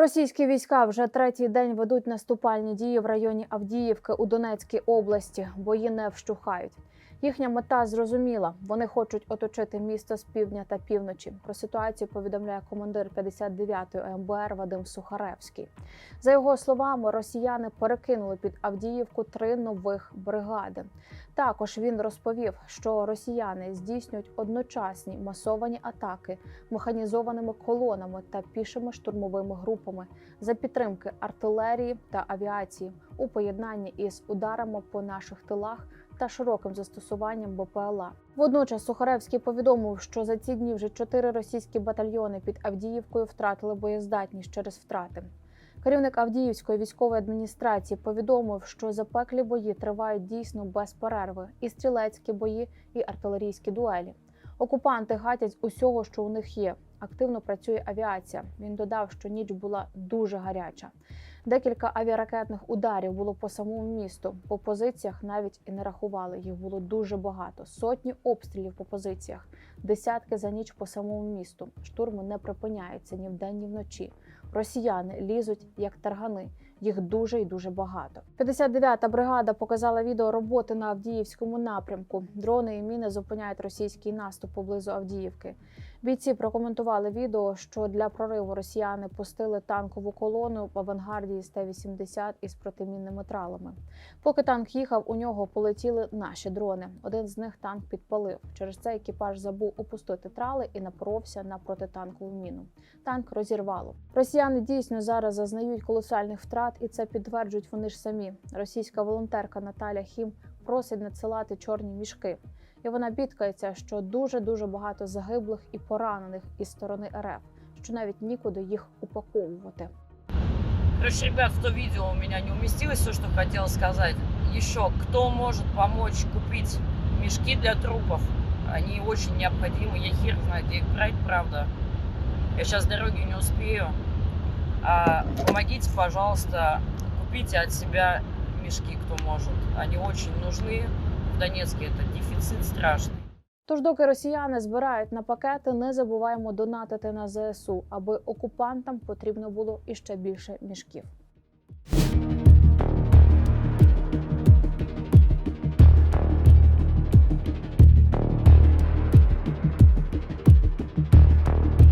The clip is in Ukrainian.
Російські війська вже третій день ведуть наступальні дії в районі Авдіївки у Донецькій області. Бої не вщухають. Їхня мета зрозуміла. Вони хочуть оточити місто з півдня та півночі. Про ситуацію повідомляє командир 59-ї МБР Вадим Сухаревський. За його словами, росіяни перекинули під Авдіївку три нових бригади. Також він розповів, що росіяни здійснюють одночасні масовані атаки механізованими колонами та пішими штурмовими групами за підтримки артилерії та авіації у поєднанні із ударами по наших тилах та широким застосуванням БПЛА. Водночас Сухаревський повідомив, що за ці дні вже чотири російські батальйони під Авдіївкою втратили боєздатність через втрати. Керівник Авдіївської військової адміністрації повідомив, що запеклі бої тривають дійсно без перерви, і стрілецькі бої, і артилерійські дуелі. Окупанти гатять усього, що у них є. Активно працює авіація. Він додав, що ніч була дуже гаряча. Декілька авіаракетних ударів було по самому місту. По позиціях навіть і не рахували. Їх було дуже багато. Сотні обстрілів по позиціях, десятки за ніч по самому місту. Штурми не припиняються ні вдень, ні вночі. Росіяни лізуть як таргани. Їх дуже і дуже багато. 59-та бригада показала відео роботи на Авдіївському напрямку. Дрони і міни зупиняють російський наступ поблизу Авдіївки. Бійці прокоментували відео, що для прориву росіяни пустили танкову колону в авангарді із Т-80 із протимінними тралами. Поки танк їхав, у нього полетіли наші дрони. Один з них танк підпалив. Через це екіпаж забув опустити трали і напоровся на протитанкову міну. Танк розірвало. Росіяни дійсно зараз зазнають колосальних втрат, і це підтверджують вони ж самі. Російська волонтерка Наталя Хім просить надсилати чорні мішки. І вона бідкається, що дуже дуже багато загиблих і поранених із сторони РФ, що навіть нікуди їх упаковувати. Короче, ребят, то видео у меня не уместилось все, что хотела сказать. Еще, кто может помочь купить мешки для трупов? Они очень необходимы. Я хер знает, где их брать, правда. Я сейчас дороги не успею. А, помогите, пожалуйста, купите от себя мешки, кто может. Они очень нужны. В Донецке это дефицит страшный. Тож, доки росіяни збирають на пакети, не забуваємо донатити на ЗСУ, аби окупантам потрібно було іще більше мішків.